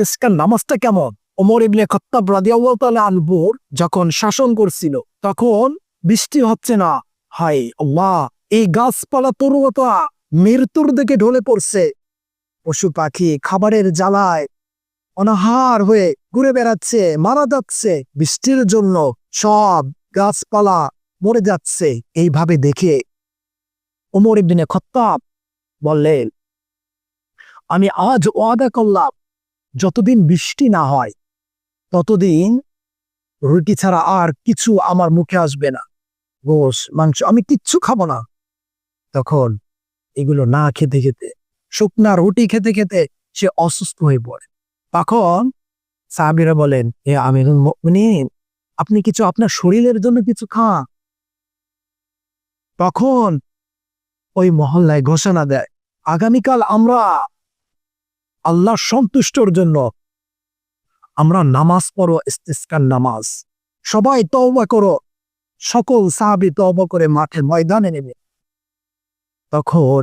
ইস্তেস্কার নামাজটা কেমন? ওমর ইবনে খত্তাব তাআলা আনহুর যখন শাসন করছিল, তখন বৃষ্টি হচ্ছে না। হাই আল্লাহ, এই গাছপালা তরুতা মৃত্যুর দিকে ঢলে পড়ছে। পশু পাখি খাবারের জ্বালায় অনাহার হয়ে ঘুরে বেড়াচ্ছে, মারা যাচ্ছে। বৃষ্টির জন্য সব গাছপালা মরে যাচ্ছে। এইভাবে দেখে ওমর ইবনে খত্তাব বললেন, আমি আজ ওয়াদা করলাম যতদিন বৃষ্টি না হয়, ততদিন রুটি ছাড়া আর কিছু আমার মুখে আসবে না। গোস মাংস, আমি কিচ্ছু খাব না। তখন এগুলো না খেতে খেতে, শুকনা রুটি খেতে খেতে সে অসুস্থ হয়ে পড়ে। তখন সাহাবিরা বলেন, এ আমিরুল মুমিনিন, আপনি কিছু আপনার শরীরের জন্য কিছু খা তখন ওই মহল্লায় ঘোষণা দেয়, আগামীকাল আমরা আল্লাহ সন্তুষ্টর জন্য আমরা নামাজ পড়ো, ইস্তিস্কার নামাজ। সবাই তওবা করো। সকল সাহাবি তওবা করে মাঠের ময়দানে নেবে তখন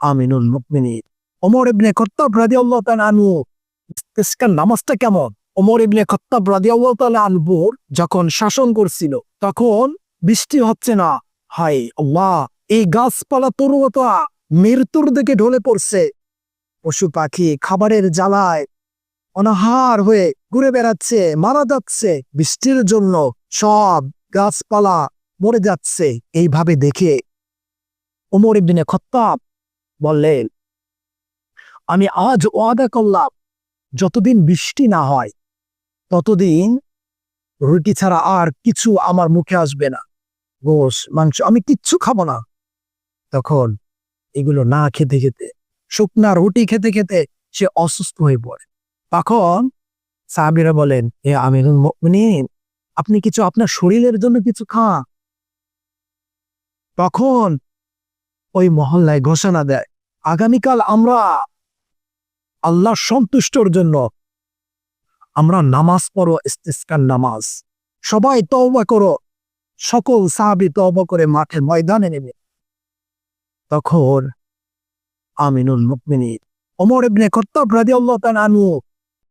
আমিনুল মুকমিনীর ওমর ইবনে খত্তাব রাদিয়াল্লাহু তাআলা আনহু, ইস্তিস্কার নামাজটা কেমন? ওমর ইবনে খত্তাব রাদিয়াল্লাহু তাআলা আনহুর যখন শাসন করছিল, তখন বৃষ্টি হচ্ছে না। হাই আল্লাহ, এই গাছপালা তরুতা মৃত্যুর দিকে ঢলে পড়ছে। পশু পাখি খাবারের জ্বালায়। অনাহার হয়ে ঘুরে বেড়াচ্ছে, মারা যাচ্ছে, বৃষ্টির জন্য সব গাছপালা মরে যাচ্ছে, এইভাবে দেখে ওমর ইবনে খত্তাব বললেন, আমি আজ ওয়াদা করলাম, যতদিন বৃষ্টি না হয়, ততদিন রুটি ছাড়া আর কিছু আমার মুখে আসবে না গোস মাংস, আমি কিচ্ছু খাব না। তখন এগুলো না খেতে খেতে শুকনা রুটি খেতে খেতে সে অসুস্থ হয়ে পড়ে। তখন সাহাবিরা বলেন এ আমিরুল আপনি কিছু আপনার শরীরের জন্য কিছু খান? তখন ওই মহল্লায় ঘোষণা দেয়, আগামীকাল আমরা আল্লাহ সন্তুষ্টর জন্য আমরা নামাজ পড়ো, ইস্তিস্কার নামাজ। সবাই তওবা করো, সকল সাহাবি তওবা করে মাঠের ময়দানে নেবে তখন আমিনুল মুকমিনীর ওমর ইবনে খত্তাব রাদিয়াল্লাহু তাআলা আনহু